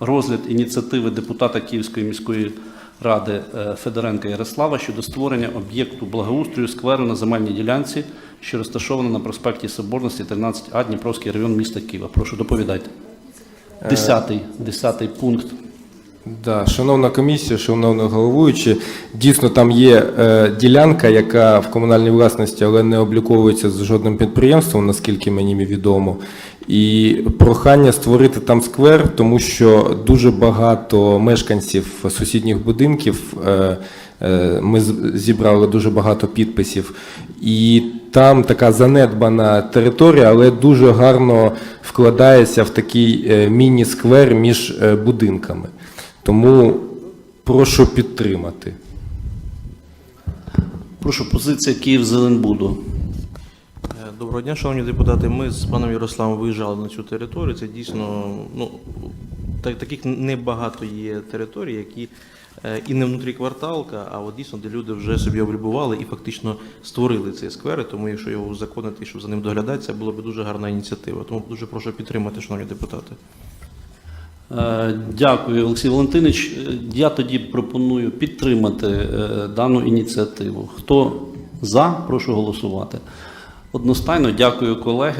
розгляд ініціативи депутата Київської міської ради е, Федоренка Ярослава щодо створення об'єкту благоустрою скверу на земельній ділянці, що розташована на проспекті Соборності 13А Дніпровський район міста Києва. Прошу доповідайте. Десятий, десятий пункт. Да, шановна комісія, шановна головуючі, дійсно там є е, ділянка, яка в комунальній власності, але не обліковується з жодним підприємством, наскільки мені відомо. І прохання створити там сквер, тому що дуже багато мешканців сусідніх будинків. Е, е, ми зібрали дуже багато підписів, і там така занедбана територія, але дуже гарно вкладається в такий е, міні-сквер між будинками. Тому прошу підтримати. Прошу, позиція Київ-Зеленбуду. Е, Доброго дня, шановні депутати. Ми з паном Ярославом виїжджали на цю територію. Це дійсно ну так, таких небагато є територій, які е, і не внутрі кварталка, а от дійсно, де люди вже собі облюбували і фактично створили цей сквер. Тому, якщо його узаконити, щоб за ним доглядати, це була б дуже гарна ініціатива. Тому дуже прошу підтримати, шановні депутати. Е, Дякую, Олексій Валентинович. Е, Я тоді пропоную підтримати е, дану ініціативу. Хто за, прошу голосувати. Одностайно дякую, колеги.